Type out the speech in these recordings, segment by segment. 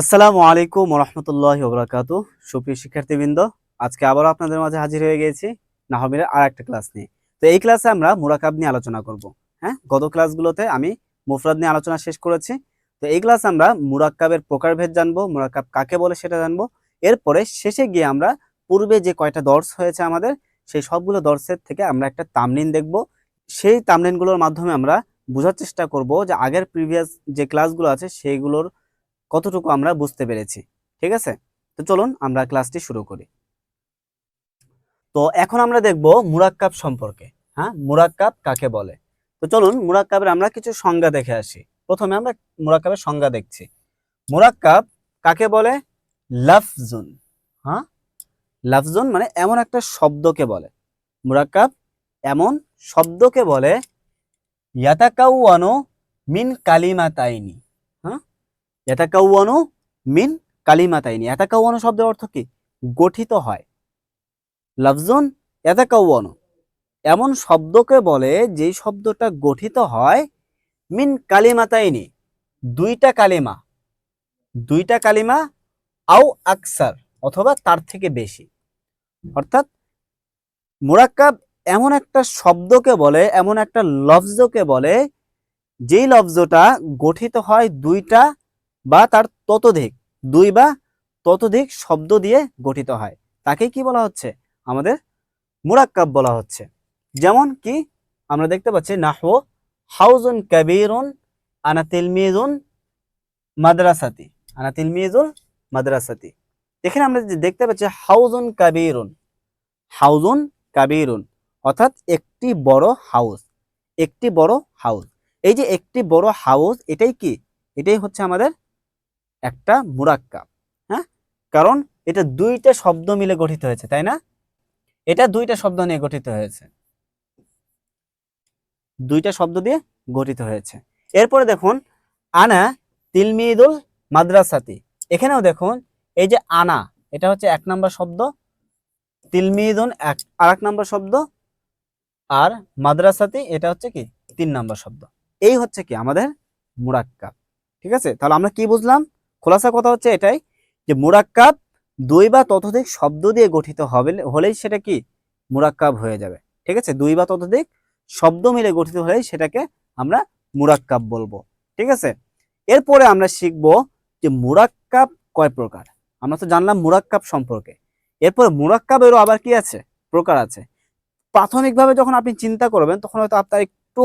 আসসালামু আলাইকুম রহমতুল্লাহ ওবরাকাতু। সুপ্রিয় শিক্ষার্থীবৃন্দ, আজকে আবারও আপনাদের মাঝে হাজির হয়ে গিয়েছি নাহমিরের আর একটা ক্লাস নিয়ে। তো এই ক্লাসে আমরা মুরাকাব নিয়ে আলোচনা করব হ্যাঁ? গত ক্লাসগুলোতে আমি মুফরাদ নিয়ে আলোচনা শেষ করেছি। তো এই ক্লাসে আমরা মুরাক্কাবের প্রকারভেদ জানব, মুরাক্কাব কাকে বলে সেটা জানব। এরপরে শেষে গিয়ে আমরা পূর্বে যে কয়টা দর্শ হয়েছে আমাদের, সেই সবগুলো দর্শের থেকে আমরা একটা তামলিন দেখব। সেই তামলিনগুলোর মাধ্যমে আমরা বোঝার চেষ্টা করব যে আগের প্রিভিয়াস যে ক্লাসগুলো আছে, সেইগুলোর কতটুকু আমরা বুঝতে পেরেছি, ঠিক আছে? তো চলুন আমরা ক্লাসটি শুরু করি। তো এখন আমরা দেখব মুরাক্কাব সম্পর্কে হ্যাঁ? মুরাক্কাব কাকে বলে? তো চলুন মুরাক্কাবের আমরা কিছু সংজ্ঞা দেখে আসি। প্রথমে আমরা মুরাক্কাবের সংজ্ঞা দেখছি। মুরাক্কাব কাকে বলে? লাফজুন হ্যাঁ? লাফজুন মানে এমন একটা শব্দকে বলে। মুরাক্কাব এমন শব্দকে বলে ইয়াতাকাউয়ানো মিন কালিমাতাইনি এতাকাউয়ানু মিন কালিমাতাইনি। এতাকাউয়ানু শব্দের অর্থ কি? গঠিত হয়। লফজুন এতাকাউয়ানু এমন শব্দকে বলে যেই শব্দটা গঠিত হয় মিন কালিমাতাইনি। দুইটা কালিমা। দুইটা কালিমা আও আকসার অথবা তার থেকে বেশি। অর্থাৎ মুরাক্কাব এমন একটা শব্দকে বলে, এমন একটা লফজকে বলে, যেই লফজটা গঠিত হয় দুইটা বা তার ততোধিক, দুই বা ততোধিক শব্দ দিয়ে গঠিত হয়। তাকে কি বলা হচ্ছে? আমাদের মুরাক্কাব বলা হচ্ছে। যেমন কি আমরা দেখতে পাচ্ছি নাহো হাউজুন কাবিরুন আনা তিলমিজুন মাদ্রাসাতি, আনা তিলমিজুল মাদ্রাসাতি। এখানে আমরা দেখতে পাচ্ছি, হাউজুন কাবিরুন হাউজুন কাবিরুন, অর্থাৎ একটি বড় হাউস একটি বড় হাউস এই যে একটি বড় হাউস এটাই কি? এটাই হচ্ছে আমাদের একটা মুরাক্কাব হ্যাঁ? কারণ এটা দুইটা শব্দ মিলে গঠিত হয়েছে, তাই না? এটা দুইটা শব্দ নিয়ে গঠিত হয়েছে। দুইটা শব্দ দিয়ে গঠিত হয়েছে। এরপরে দেখুন, আনা তিলমিদুল মাদ্রাসাতি। এখানেও দেখুন, এই যে আনা, এটা হচ্ছে এক নম্বর শব্দ, তিলমিদুন এক আর এক নম্বর শব্দ, আর মাদ্রাসাতি, এটা হচ্ছে কি? তিন নম্বর শব্দ। এই হচ্ছে কি? আমাদের মুরাক্কাব। ঠিক আছে? তাহলে আমরা কি বুঝলাম? খোলাসা কথা হচ্ছে এটাই যে মুরাক্কাব দুই বা ততোধিক শব্দ দিয়ে গঠিত হবে হলেই সেটা কি? মুরাক্কাব হয়ে যাবে। ঠিক আছে? দুই বা ততোধিক শব্দ মিলে গঠিত হলেই সেটাকে আমরা মুরাক্কাব বলব। ঠিক আছে? এরপরে আমরা শিখব যে মুরাক্কাব কয় প্রকার? আমরা তো জানলাম মুরাক্কাব সম্পর্কে। এরপর মুরাক্কাবেরও আবার কি আছে? প্রকার আছে। প্রাথমিকভাবে যখন আপনি চিন্তা করবেন, তখন হয়তো আপনার একটু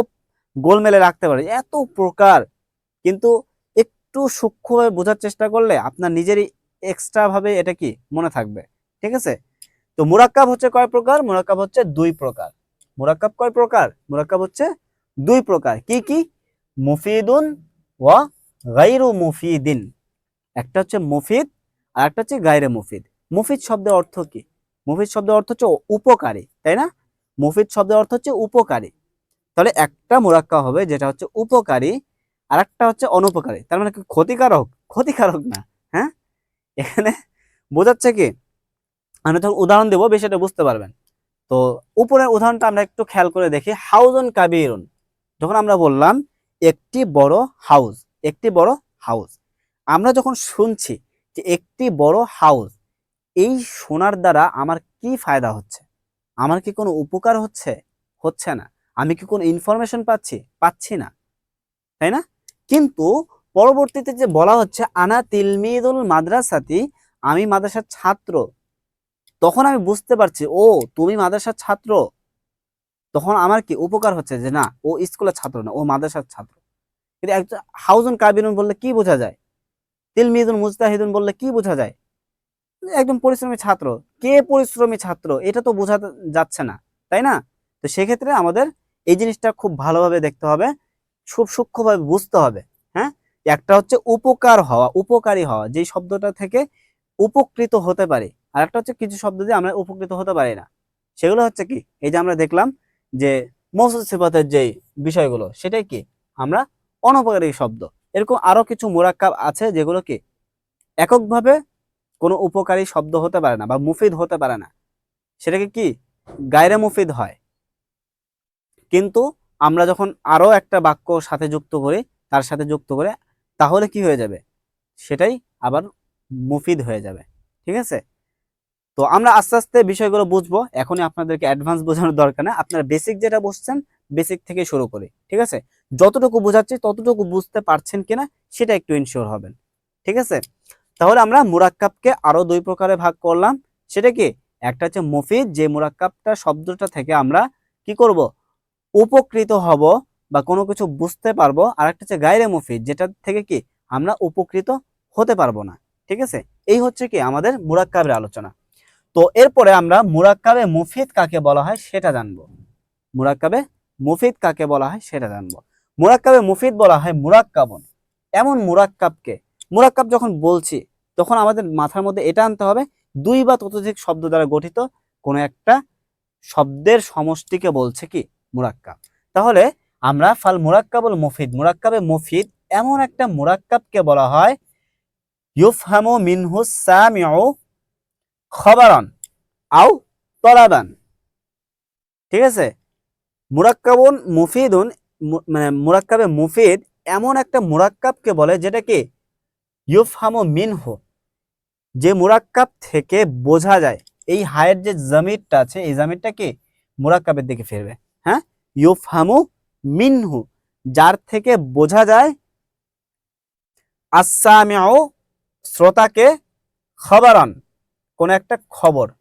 গোলমেলে রাখতে পারে এত প্রকার! কিন্তু একটু সূক্ষ্মভাবে বোঝার চেষ্টা করলে আপনার নিজেরই এক্সট্রা ভাবে এটা কি মনে থাকবে, ঠিক আছে? তো মুরাক্কাব হচ্ছে কয় প্রকার? মুরাক্কাব হচ্ছে দুই প্রকার। মুরাক্কাব কয় প্রকার? মুরাক্কাব হচ্ছে দুই প্রকার। কি কি? মুফিদুন ওয়া গাইরু মুফিদিন। একটা হচ্ছে মুফিদ আর একটা হচ্ছে গায়রে মুফিদ। মুফিদ শব্দের অর্থ কি? মুফিদ শব্দের অর্থ হচ্ছে উপকারী, তাই না? মুফিদ শব্দের অর্থ হচ্ছে উপকারী। তাহলে একটা মুরাক্কা হবে যেটা হচ্ছে উপকারী আর একটা হচ্ছে অনুপকারী। তার মানে ক্ষতিকারক? ক্ষতিকারক না হ্যাঁ? এখানে বোঝাচ্ছে কি? আমি তখন উদাহরণ দেবো বেশ এটা বুঝতে পারবেন। তো উপরের উদাহরণটা আমরা একটু খেয়াল করে দেখি। হাউজন কাবিরুন। যখন আমরা বললাম, একটি বড় হাউস একটি বড় হাউস আমরা যখন শুনছি যে একটি বড় হাউস এই শোনার দ্বারা আমার কি ফায়দা হচ্ছে? আমার কি কোনো উপকার হচ্ছে? হচ্ছে না। আমি কি কোনো ইনফরমেশন পাচ্ছি? পাচ্ছি না। তাই না? কিন্তু পরবর্তীতে যে বলা হচ্ছে, আনা তিলমিদুল মাদ্রাসাতি, আমি মাদ্রাসার ছাত্র। তখন আমি বুঝতে পারছি, ও, তুমি মাদ্রাসার ছাত্র? তখন আমার কি উপকার হচ্ছে যে, না, ও স্কুলের ছাত্র না, ও মাদ্রাসার ছাত্র। কিন্তু একজন, হাউজন কাবিরুন বললে কি বোঝা যায়? তিলমিদুল মুজতাহিদুন বললে কি বোঝা যায়? একদম পরিশ্রমী ছাত্র। কে পরিশ্রমী ছাত্র? এটা তো বোঝা যাচ্ছে না, তাই না? তো সেক্ষেত্রে আমাদের এই জিনিসটা খুব ভালোভাবে দেখতে হবে। খুব সূক্ষ্মভাবে বুঝতে হবে হ্যাঁ? একটা হচ্ছে উপকার হওয়া, উপকারী হওয়া, যেই শব্দটা থেকে উপকৃত হতে পারে। আর একটা হচ্ছে কিছু শব্দ দিয়ে আমরা উপকৃত হতে পারি না। সেগুলো হচ্ছে কি? এই যে আমরা দেখলাম যে মৌসুদ সিফাতের যে বিষয়গুলো, সেটাই কি? আমরা অনপকারী শব্দ। এরকম আরও কিছু মোরাক্কাব আছে যেগুলো কি? এককভাবে কোনো উপকারী শব্দ হতে পারে না বা মুফিদ হতে পারে না। সেটাকে কি? গায়রে মুফিদ হয়। কিন্তু আমরা যখন আরও একটা বাক্য সাথে যুক্ত করি, তার সাথে যুক্ত করে, তাহলে কি হয়ে যাবে? সেটাই আবার মুফিদ হয়ে যাবে। ঠিক আছে? তো আমরা আস্তে আস্তে বিষয়গুলো বুঝব। এখনই আপনাদেরকে অ্যাডভান্স বোঝানোর দরকার না। আপনারা বেসিক যেটা বুঝছেন বেসিক থেকে শুরু করি। ঠিক আছে? যতটুকু বোঝাচ্ছি, ততটুকু বুঝতে পারছেন কিনা, সেটা একটু ইনশিওর হবেন। ঠিক আছে? তাহলে আমরা মুরাক্কাবকে আরও দুই প্রকারে ভাগ করলাম। সেটা কি? একটা হচ্ছে মুফিদ, যে মুরাক্কাবটা শব্দটা থেকে আমরা কি করব? উপকৃত হব বা কোনো কিছু বুঝতে পারব আর একটা হচ্ছে গায়রে মুফিদ, যেটা থেকে কি আমরা উপকৃত হতে পারব না, ঠিক আছে? এই হচ্ছে কি আমাদের মুরাক্কাবের আলোচনা। তো এরপরে আমরা মুরাক্কাবে মুফিদ কাকে বলা হয় সেটা জানব। মুরাক্কাবে মুফিদ কাকে বলা হয় সেটা জানব। মুরাক্কাবে মুফিদ বলা হয় মুরাক্কাবন। এমন মুরাক্কাবকে, মুরাক্কাব যখন বলছি, তখন আমাদের মাথার মধ্যে এটা আনতে হবে, দুই বা ততোধিক শব্দ দ্বারা গঠিত কোনো একটা শব্দের সমষ্টিকে বলছে কি মুরাক্কাব। তাহলে আমরা ফাল মুরাক্কাবুল মুফিদ, মুরাক্কাবে মুফিদ এমন একটা মুরাক্কাবকে বলা হয়, ইউফহামু মিনহু সামিউ খবরন আও তলাবান। ঠিক আছে? মুরাক্কাবুন মুফিদুন মানে মুরাক্কাবে মুফিদ এমন একটা মুরাক্কাবকে বলে যেটাকে ইউফহামু মিনহু। যে মুরাক্কাব থেকে বোঝা যায়, এই হায়ের যে জামিরটা আছে, এই জামিরটা কি? মুরাক্কাবের দিকে ফিরবে। ইউফহামু মিনহু, যার থেকে বোঝা যায় আসামিউ শ্রোতাকে খবরন, কোন একটা খবর,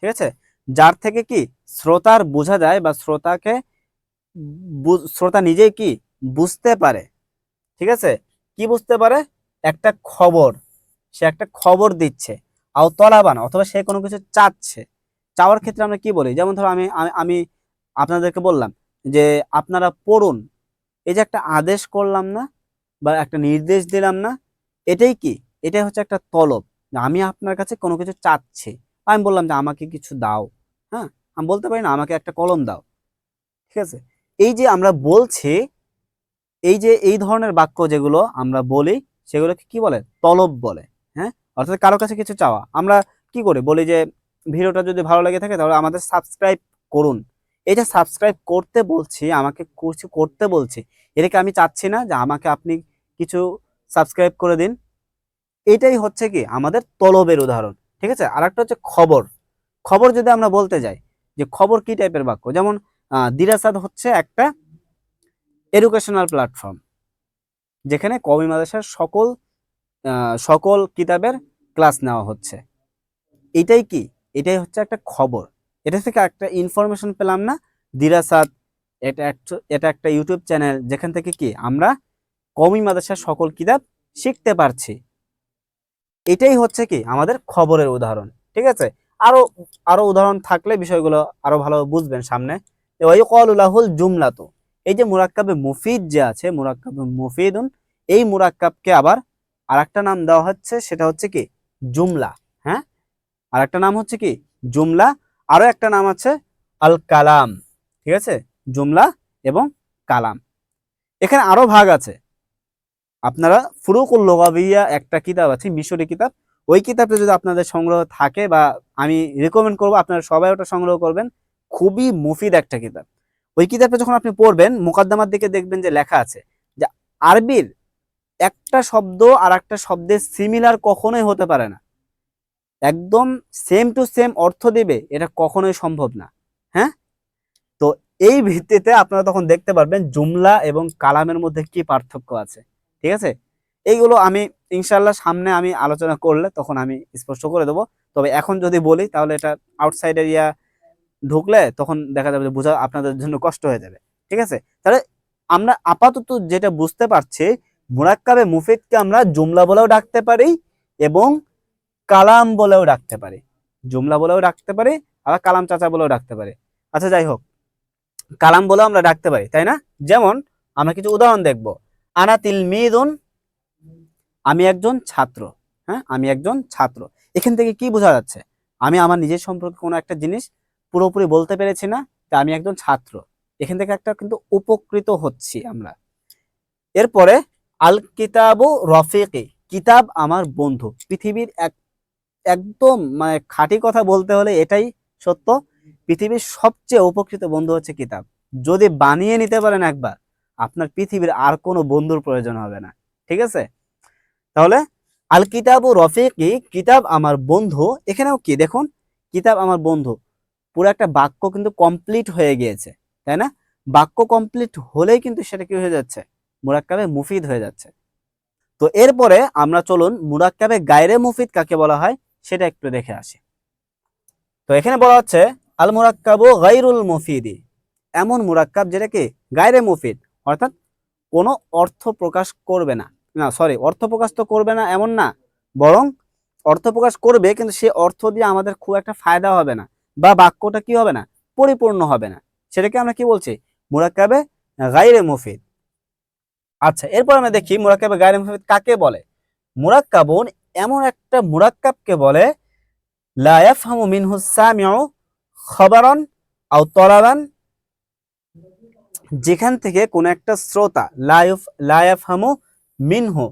ঠিক আছে? যার থেকে কি শ্রোতার বোঝা যায় বা শ্রোতাকে শ্রোতা নিজেই কি বুঝতে পারে, ঠিক আছে? কি বুঝতে পারে? একটা খবর, সে একটা খবর দিচ্ছে, আও তলাবান, অথবা সে কোনো কিছু চাচ্ছে। চাওয়ার ক্ষেত্রে আমরা কি বলি? যেমন ধরো আমি- আমি আপনাদেরকে বললাম যে আপনারা পড়ুন। এই যে একটা আদেশ করলাম না বা একটা নির্দেশ দিলাম না, এটাই কি? এটাই হচ্ছে একটা তলব। আমি আপনার কাছে কোনো কিছু চাচ্ছি। আমি বললাম যে আমাকে কিছু দাও। হ্যাঁ? আমি বলতে পারি না, আমাকে একটা কলম দাও। ঠিক আছে? এই যে আমরা বলছি, এই যে এই ধরনের বাক্য যেগুলো আমরা বলি, সেগুলোকে কি বলে? তলব বলে। হ্যাঁ? অর্থাৎ কারও কাছে কিছু চাওয়া। আমরা কি করে? বলি যে, ভিডিওটা যদি ভালো লেগে থাকে তাহলে আমাদের সাবস্ক্রাইব করুন। যে সাবস্ক্রাইব করতে বলছি, আমাকে কিছু করতে বলছি, এটাকে আমি চাচ্ছি না যে আমাকে আপনি কিছু সাবস্ক্রাইব করে দিন। এটাই হচ্ছে কি আমাদের তলবের উদাহরণ, ঠিক আছে? আর একটা হচ্ছে খবর। খবর যদি আমরা বলতে যাই, যে খবর কি টাইপের বাক্য? যেমন দিরাসাদ হচ্ছে একটা এডুকেশনাল প্ল্যাটফর্ম যেখানে কবি মাদ্রাসার সকল সকল কিতাবের ক্লাস নেওয়া হচ্ছে। এটাই কি? এটাই হচ্ছে একটা খবর। এটা থেকে একটা ইনফরমেশন পেলাম না। দিরাসাদ এটা একটা- এটা একটা ইউটিউব চ্যানেল যেখান থেকে কি আমরা কমি মাদ্রাসার সকল কিতাব শিখতে পারছি। এটাই হচ্ছে কি আমাদের খবরের উদাহরণ, ঠিক আছে? আরও আরও উদাহরণ থাকলে বিষয়গুলো আরও ভালো বুঝবেন সামনে। ওয়াইকালুলাহুল জুমলাতু, এই যে মুরাক্কাবে মুফিদ যে আছে, মুরাক্কাবে মুফিদুন, এই মুরাক্কাবকে আবার আরেকটা নাম দেওয়া হচ্ছে, সেটা হচ্ছে কি জুমলা হ্যাঁ? আরেকটা নাম হচ্ছে কি জুমলা আরও একটা নাম আছে আল কালাম, ঠিক আছে? জুমলা এবং কালাম। এখানে আরও ভাগ আছে। আপনারা ফুরুকুল লোগাবিয়া একটা কিতাব আছে, মিশরি কিতাব। ওই কিতাবটা যদি আপনাদের সংগ্রহ থাকে বা আমি রেকমেন্ড করব, আপনারা সবাই ওটা সংগ্রহ করবেন। খুবই মুফিদ একটা কিতাব। ওই কিতাবটা যখন আপনি পড়বেন, মোকদ্দমার দিকে দেখবেন যে লেখা আছে যে আরবির একটা শব্দ আর একটা শব্দের সিমিলার কখনোই হতে পারে না। একদম সেম টু সেম অর্থ দেবে, এটা কখনোই সম্ভব না হ্যাঁ? তো এই ভিত্তিতে আপনারা তখন দেখতে পারবেন জুমলা এবং কালামের মধ্যে কি পার্থক্য আছে, ঠিক আছে? এইগুলো আমি ইনশাল্লাহ সামনে আমি আলোচনা করলে তখন আমি স্পষ্ট করে দেবো, তবে এখন যদি বলি তাহলে এটা আউটসাইড এরিয়া ঢুকলে তখন দেখা যাবে যে বোঝা আপনাদের জন্য কষ্ট হয়ে যাবে, ঠিক আছে? তাহলে আমরা আপাতত যেটা বুঝতে পারছি, মুরাক্কাবে মুফিদকে আমরা জুমলা বলেও ডাকতে পারি এবং কালাম বলেও ডাকতে পারি। জুমলা বলেও ডাকতে পারি, আবার কালাম চাচা বলেও ডাকতে পারি। আচ্ছা যাই হোক। কালাম বলেও আমরা ডাকতে পারি, তাই না? যেমন, আমরা কিছু উদাহরণ দেখব। আনা তিল তিলমিদুন, আমি একজন ছাত্র হ্যাঁ? আমি একজন ছাত্র। এখান থেকে কি বোঝা যাচ্ছে? আমি আমার নিজের সম্পর্কে কোনো একটা জিনিস পুরোপুরি বলতে পেরেছি না, তা আমি একজন ছাত্র। এখান থেকে একটা কিন্তু উপকৃত হচ্ছি আমরা। এরপরে, আল কিতাবু রফিকি, কিতাব আমার বন্ধু, পৃথিবীর এক একদম মানে খাঁটি কথা বলতে হলে এটাই সত্য। পৃথিবীর সবচেয়ে উপকৃত বন্ধু হচ্ছে কিতাব। যদি বানিয়ে নিতে পারেন একবার, আপনার পৃথিবীর আর কোনো বন্ধুর প্রয়োজন হবে না। ঠিক আছে? তাহলে, আল কিতাবু রফিকি, কিতাব আমার বন্ধু। এখানেও কি? দেখুন, কিতাব আমার বন্ধু। পুরো একটা বাক্য কিন্তু কমপ্লিট হয়ে গিয়েছে, তাই না? বাক্য কমপ্লিট হলেই কিন্তু সেটা কি হয়ে যাচ্ছে? মুরাক্কাবে মুফিদ হয়ে যাচ্ছে। তো এরপরে আমরা চলুন, মুরাক্কাবে গায়রে মুফিদ কাকে বলা হয়? সেটা একটু দেখে আসি। তো এখানে বলা হচ্ছে, আল মুরাক্কাবু গাইরুল মুফিদি। এমন মুরাক্কাব যেটা কি? গায়রে মুফিদ। অর্থাৎ কোনো অর্থ প্রকাশ করবে না। না সরি অর্থ প্রকাশ তো করবে না এমন না। বরং অর্থ প্রকাশ করবে, কিন্তু সে অর্থ দিয়ে আমাদের খুব একটা ফায়দা হবে না। বা বাক্যটা কি হবে না? পরিপূর্ণ হবে না। সেটাকে আমরা কি বলছি? মুরাক্কাবে গাইরে মুফিদ। আচ্ছা এরপর আমরা দেখি মুরাক্কাবে গাইরে মুফিদ কাকে বলে? মুরাক্কাবুন এমন একটা মুরাক্কাবকে বলে, লা ইয়াফহামু মিনহু সামিউ খবরন আও তলাবান। যেখান থেকে কোন একটা শ্রোতা লাইফ লায়াফহামু মিনহু।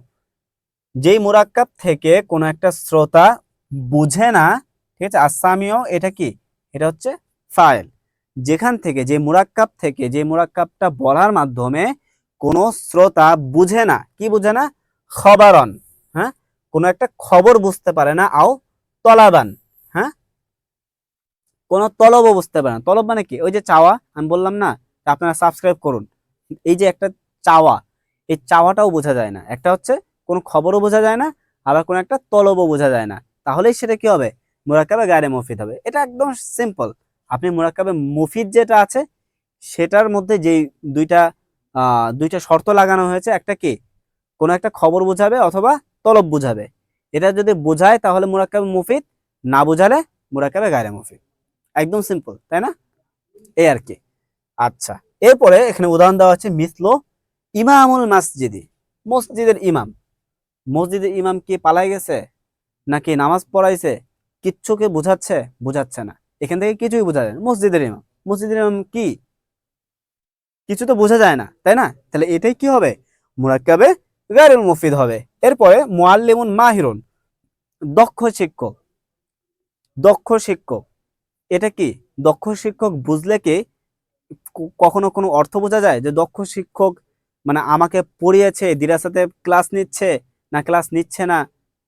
যেই মুরাক্কাব থেকে কোন একটা শ্রোতা বুঝে না, ঠিক আছে আসামিও এটা কি? এটা হচ্ছে ফাইল। যেখান থেকে, যে মুরাক্কাব থেকে, যে মুরাক্কাবটা বলার মাধ্যমে কোনো শ্রোতা বুঝে না, কি বুঝে না? খবরন। কোনো একটা খবর বুঝতে পারে না, আও তলাবান হ্যাঁ? কোনো তলবও বুঝতে পারে না। তলব মানে কি? ওই যে চাওয়া, আমি বললাম না, আপনারা সাবস্ক্রাইব করুন। এই যে একটা চাওয়া, এই চাওয়াটাও বোঝা যায় না। একটা হচ্ছে কোনো খবরও বোঝা যায় না, আবার কোনো একটা তলবও বোঝা যায় না। তাহলেই সেটা কি হবে? মুরাক্কাবে গায়ে মুফিদ হবে। এটা একদম সিম্পল আপনি মুরাক্কাবে মুফিদ যেটা আছে, সেটার মধ্যে যেই দুইটা দুইটা শর্ত লাগানো হয়েছে, একটা কি? কোনো একটা খবর বোঝাবে অথবা তলব বুঝাবে। এটা যদি বোঝায় তাহলে মুরাক্কাবে মুফিদ, না বোঝালে মুরাক্কাবে গায়ে মুফিদ। একদম সিম্পল তাই না? এই আর কি। আচ্ছা এরপরে এখানে উদাহরণ দেওয়া হচ্ছে মিসলো ইমামুল মসজিদি, মসজিদের ইমাম। মসজিদের ইমাম কি পালাই গেছে? নাকি নামাজ পড়াইছে? কিচ্ছুকে বোঝাচ্ছে? বোঝাচ্ছে না। এখান থেকে কিছুই বোঝা যায় মসজিদের ইমাম। মসজিদের ইমাম কি? কিছু তো বোঝা যায় না, তাই না? তাহলে এটাই কি হবে? মুরাক্কাবে গায়রুল মুফিদ হবে। এরপরে মুআল্লিমুন মাহিরুন, দক্ষ শিক্ষক। দক্ষ শিক্ষক। এটা কি? দক্ষ শিক্ষক বুঝলে কি কখনো কোনো অর্থ বোঝা যায়? যে দক্ষ শিক্ষক মানে আমাকে পড়িয়েছে, দিরাসাতে ক্লাস নিচ্ছে, না ক্লাস নিচ্ছে না,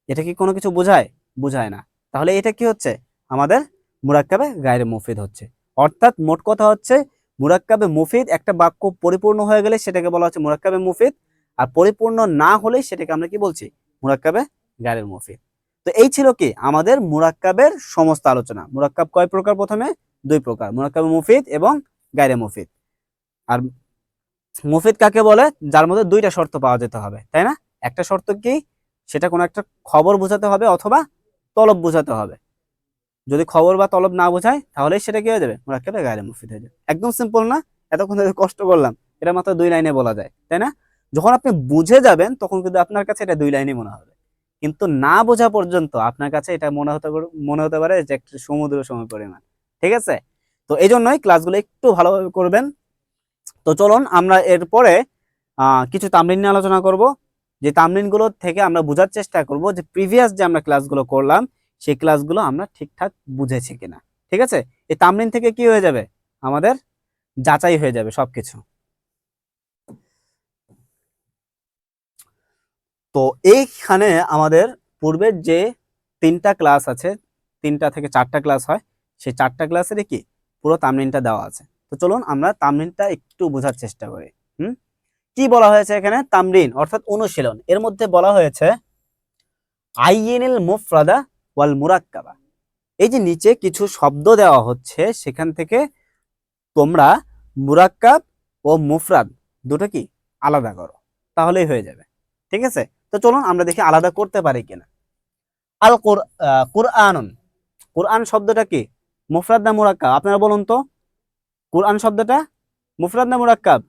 এটা কি কোনো কিছু বোঝায়? বোঝায় না। তাহলে এটা কি হচ্ছে? আমাদের মুরাক্কাবে গায়ের মুফিদ হচ্ছে। অর্থাৎ মোট কথা হচ্ছে, মুরাক্কাবে মুফিদ একটা বাক্য পরিপূর্ণ হয়ে গেলে সেটাকে বলা হচ্ছে মুরাক্কাবে মুফিদ। আর পরিপূর্ণ না হলেই সেটাকে আমরা কি বলছি? মুরাক্কাবে গায়ের মুফিদ তো এই ছিল কি? আমাদের মুরাক্কাবের সমস্ত আলোচনা। মুরাক্কাব কয় প্রকার প্রথমে? দুই প্রকার। মুরাক্কাবে মুফিদ এবং গায়রে মুফিদ। আর মুফিদ কাকে বলে? যার মধ্যে দুইটা শর্ত পাওয়া যেতে হবে, তাই না? একটা শর্ত কি? সেটা কোনো একটা খবর বোঝাতে হবে অথবা তলব বোঝাতে হবে। যদি খবর বা তলব না বোঝায় তাহলে সেটা কি হয়ে যাবে? মুরাক্কাবে গায়রে মুফিদ হয়ে যাবে। একদম সিম্পল না? এতক্ষণ কষ্ট করলাম। এটা মাত্র দুই লাইনে বলা যায়, তাই না? যখন আপনি বুঝে যাবেন, তখন কিন্তু আপনার কাছে এটা দুই লাইনে মনে হবে। কিন্তু না বোঝা পর্যন্ত আপনার কাছে এটা মনে হতে মনে হতে পারে যে একটা সমুদ্র সময় পরিমাণ ঠিক আছে? তো এই জন্যই ক্লাসগুলো একটু ভালোভাবে করবেন। তো চলুন আমরা এরপরে কিছু তামলিন নিয়ে আলোচনা করব। যে তামরিনগুলো থেকে আমরা বোঝার চেষ্টা করব যে প্রিভিয়াস যে আমরা ক্লাসগুলো করলাম, সেই ক্লাসগুলো আমরা ঠিকঠাক বুঝেছি কিনা। ঠিক আছে? এই তামলিন থেকে কি হয়ে যাবে? আমাদের যাচাই হয়ে যাবে সবকিছু। তো এইখানে আমাদের পূর্বের যে তিনটা ক্লাস আছে, তিনটা থেকে চারটা ক্লাস হয়, সেই চারটা ক্লাসের কি? পুরো তামরিনটা দেওয়া আছে। তো চলুন আমরা তামরিনটা একটু বোঝার চেষ্টা করি। হুম? কি বলা হয়েছে এখানে? তামরিন অর্থাৎ অনুশীলন। এর মধ্যে বলা হয়েছে আইএনএল মুফরাদা ওয়াল মুরাক্কাবা। এই যে নিচে কিছু শব্দ দেওয়া হচ্ছে, সেখান থেকে তোমরা মুরাক্কাব ও মুফরাদ দুটো কি? আলাদা করো। তাহলেই হয়ে যাবে। ঠিক আছে? তো চলুন আমরা দেখি আলাদা করতে পারি কিনা। আল কুর আহ, কুরআনুন। শব্দটা কি? মুফরাদ না মুরাক্কাব? আপনারা বলুন তো। কোরআন শব্দটা? মুফরাদ না মুরাক্কাব?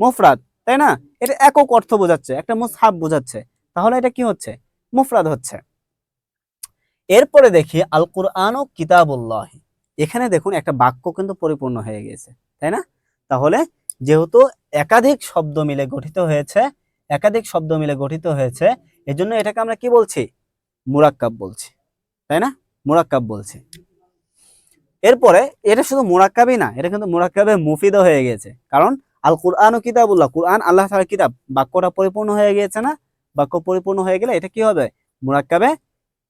মুফরাদ তাই না? এটা একক অর্থ বোঝাচ্ছে একটা মুসহাব বোঝাচ্ছে। তাহলে এটা কি হচ্ছে? মুফরাদ হচ্ছে। এরপরে দেখি আল কুরআন ও কিতাবুল্লাহ। এখানে দেখুন একটা বাক্য কিন্তু পরিপূর্ণ হয়ে গেছে তাই না? তাহলে যেহেতু একাধিক শব্দ মিলে গঠিত হয়েছে একাধিক শব্দ মিলে গঠিত হয়েছে, এজন্য এটাকে আমরা কি বলছি? মুরাক্কাব বলছি, তাই না? মুরাক্কাব বলছি। এরপরে এটা শুধু মুরাক্কাবই না, এটা কিন্তু মুরাক্কাবে মুফিদও হয়ে গেছে কারণ আল কুরআন ও কিতাবুল্লাহ, কুরআন, আল্লাহ তাআলার কিতাব, বাক্যটা পরিপূর্ণ হয়ে গিয়েছে না? বাক্য পরিপূর্ণ হয়ে গেলে এটা কি হবে? মুরাক্কাবে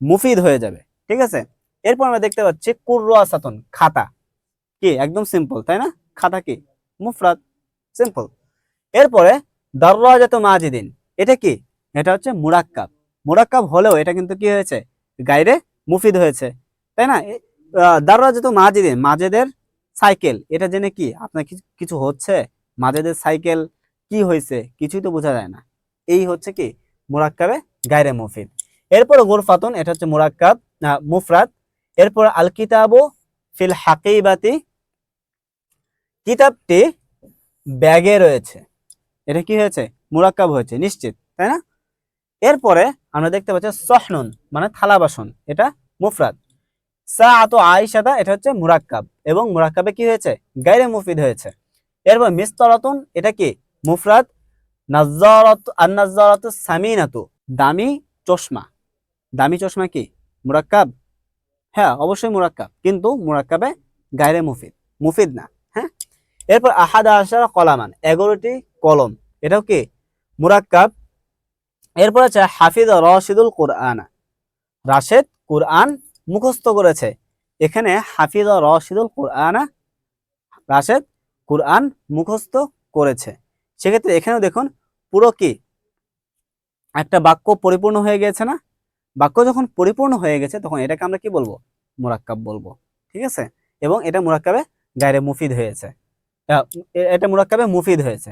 মুফিদ হয়ে যাবে, ঠিক আছে? এরপর আমরা দেখতে পাচ্ছি কুর্রাসাতুন, খাতা। কি? একদম সিম্পল তাই না? খাতা কি? মুফরাদ সিম্পল এরপরে দররাজাত মাজিদিন। এটা কি? এটা হচ্ছে মুরাক্কাব। মুরাক্কাব হলেও এটা কিন্তু কি হয়েছে? গাইরে মুফিদ হয়েছে। তাই না? দররাজাত মাজিদিন মাজেদের সাইকেল। এটা জেনে কি? আপনার কিছু- হচ্ছে? মাজেদের সাইকেল কি হয়েছে? কিছুই তো বোঝা যায় না। এই হচ্ছে কি? মুরাক্কাবে গায়রে মুফিদ। এরপর গোরফাতুন এটা হচ্ছে মুরাক্কাব আহ, মুফরাদ। এরপর আল কিতাবু ফিল হাকিবাতি কিতাবটি ব্যাগে রয়েছে। এটা কি হয়েছে? মুরাক্কাব হয়েছে, নিশ্চিত, তাই না? এরপরে আমরা দেখতে পাচ্ছি সহনুন মানে থালা বাসন, এটা মুফরাদ। সা আত আইসাদা এটা হচ্ছে মুরাক্কাব, এবং মুরাক্কাবে কি হয়েছে? গাইরে মুফিদ হয়েছে। এরপর মিস্তরাতুন, এটা কি? মুফরাদ আন্নাজ্জারাত সামিনাতু, দামি চশমা। দামি চশমা কি? মুরাক্কাব? হ্যাঁ অবশ্যই মুরাক্কাব, কিন্তু মুরাক্কাবে গায়রে মুফিদ মুফিদ না হ্যাঁ? এরপর আহাদা আশারা কলামান, এগারোটি কলম। এটাও কি? মুরাক্কাব। এরপর আছে হাফিজ রশিদুল কোরআন। রাশেদ কোরআন মুখস্থ করেছে। এখানে হাফিজ রশিদুল কোরআন, রাশেদ কোরআন মুখস্থ করেছে। সেক্ষেত্রে এখানেও দেখুন, পুরো কি? একটা বাক্য পরিপূর্ণ হয়ে গেছে না? বাক্য যখন পরিপূর্ণ হয়ে গেছে, তখন এটাকে আমরা কি বলব? মুরাক্কাব বলব। ঠিক আছে? এবং এটা মুরাক্কাবে গায়রে মুফিদ হয়েছে। এটা মুরাক্কাবে মুফিদ হয়েছে।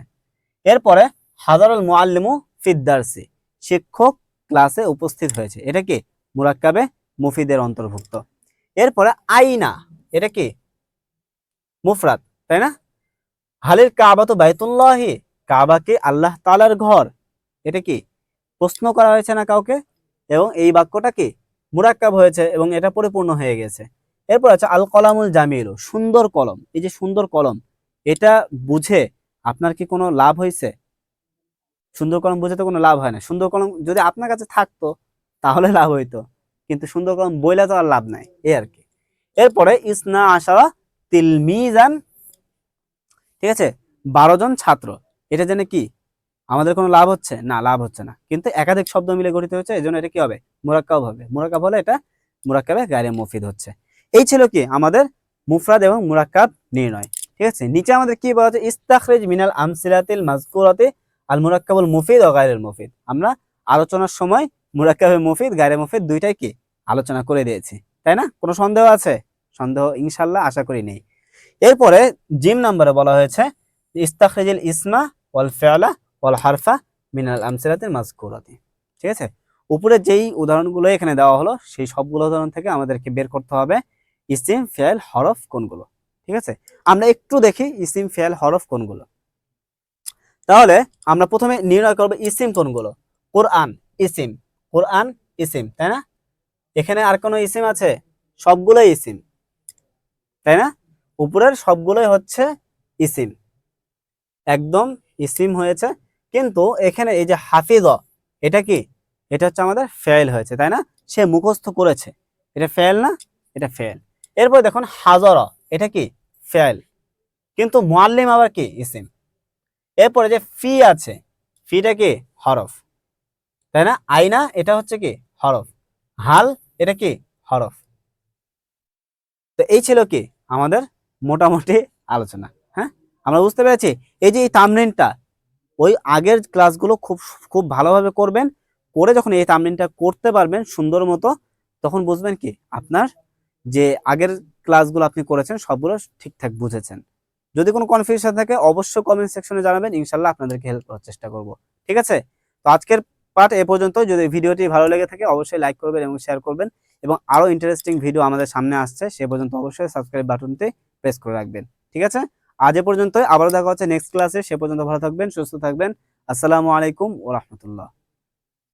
এরপরে হাজারুল মুআল্লিমু ফিদ্দারসি শিক্ষক ক্লাসে উপস্থিত হয়েছে। এটা কি? মুরাক্কাবে মুফিদের অন্তর্ভুক্ত। এরপরে আইনা, এটা কি? মুফরাদ, তাই না? হালির কাবা তো বাইতুল্লাহি, কাবা কি আল্লাহ তালার ঘর? এটা কি? প্রশ্ন করা হয়েছে না কাউকে? এবং এই বাক্যটা কি? মুরাক্কাব হয়েছে এবং এটা পরিপূর্ণ হয়ে গেছে। এরপর আছে আল কলামুল জামিলু, সুন্দর কলম। এই যে সুন্দর কলম এটা বুঝে আপনার কি কোনো লাভ হয়েছে? সুন্দর কলম বুঝে তো কোনো লাভ হয় না। সুন্দর কলম যদি আপনার কাছে থাকতো, তাহলে লাভ হইতো। কিন্তু সুন্দর কলম বইলে তো আর লাভ নাই, এই আর কি। এরপরে, ইসনা আশারা তিলমিজান, ঠিক আছে? বারো জন ছাত্র। এটা জেনে কি? আমাদের কোনো লাভ হচ্ছে? না, লাভ হচ্ছে না। কিন্তু একাধিক শব্দ মিলে গঠিত হচ্ছে এই জন্য এটা কি হবে? মুরাক্কাব হবে। মুরাক্কাব হলে এটা মুরাক্কাবে গায়ে মুফিদ হচ্ছে। এই ছিল কি? আমাদের মুফরাদ এবং মুরাক্কাব নির্ণয়। ঠিক আছে? নিচে আমাদের কি বলা হচ্ছে ইস্তাখরিজ মিনাল আমসিলাতিল মাজকুরাতি আল মুরাক্কাবুল মুফিদ ও গায়রুল মুফিদ। আমরা আলোচনার সময় মুরাক্কাবে মুফিদ গায়রে মুফিদ দুইটাই কি? আলোচনা করে দিয়েছি। তাই না? কোনো সন্দেহ আছে? সন্দেহ ইনশাল্লাহ আশা করি নেই। এরপরে জিম নাম্বারে বলা হয়েছে, ইস্তাখরিজিল ইসমা ওয়াল ফেয়ালা ওয়াল হারফা মিনাল আমসিলাতিল মাজকুরাতি। ঠিক আছে? উপরে যেই উদাহরণগুলো এখানে দেওয়া হলো, সেই সবগুলো উদাহরণ থেকে আমাদেরকে বের করতে হবে, ইসিম ফেয়াল হরফ কোনগুলো? ঠিক আছে? আমরা একটু দেখি ইসিম ফেয়াল হরফ কোনগুলো। তাহলে আমরা প্রথমে নির্ণয় করব ইসিম কোনগুলো? কোরআন ইসিম কোরআন ইসিম তাই না? এখানে আর কোনো ইসিম আছে? সবগুলোই ইসিম তাই না? উপরের সবগুলোই হচ্ছে ইসিম একদম ইসিম হয়েছে। কিন্তু এখানে এই যে হাফিজ, এটা কি? এটা হচ্ছে আমাদের ফেল হয়েছে, তাই না? সে মুখস্থ করেছে। এটা ফেল না? এটা ফেল এরপর দেখুন হাজর এটা কি? ফেল। কিন্তু মোয়াল্লিম আবার কি? ইসিম। এরপরে যে ফি আছে, ফিটা কি? হরফ। তাই না? আইনা, এটা হচ্ছে কি? হরফ। হাল, এটা কি? হরফ। তো এই ছিল কি? আমাদের মোটামুটি আলোচনা। হ্যাঁ? আমরা বুঝতে পেরেছি? এই যে এই তামরিনটা ওই আগের ক্লাসগুলো খুব খুব ভালোভাবে করবেন। করে যখন এই তামরিনটা করতে পারবেন সুন্দর মতো, তখন বুঝবেন কি? আপনার যে আগের ক্লাসগুলো আপনি করেছেন, সবগুলো ঠিকঠাক বুঝেছেন। যদি কোনো কনফিউশন থাকে, অবশ্যই কমেন্ট সেকশনে জানাবেন ইনশাল্লাহ আপনাদেরকে হেল্প করার চেষ্টা করব। ঠিক আছে? তো আজকের পার্ট এ পর্যন্ত যদি ভিডিওটি ভালো লেগে থাকে, অবশ্যই লাইক করবেন এবং শেয়ার করবেন এবং আরও ইন্টারেস্টিং ভিডিও আমাদের সামনে আসছে, সে পর্যন্ত অবশ্যই সাবস্ক্রাইব বাটনটি প্রেস করে রাখবেন। ঠিক আছে? আজ এ পর্যন্তই। আবারও দেখা হচ্ছে নেক্সট ক্লাসে সে পর্যন্ত ভালো থাকবেন, সুস্থ থাকবেন। আসসালামু আলাইকুম ও রহমতুল্লাহ।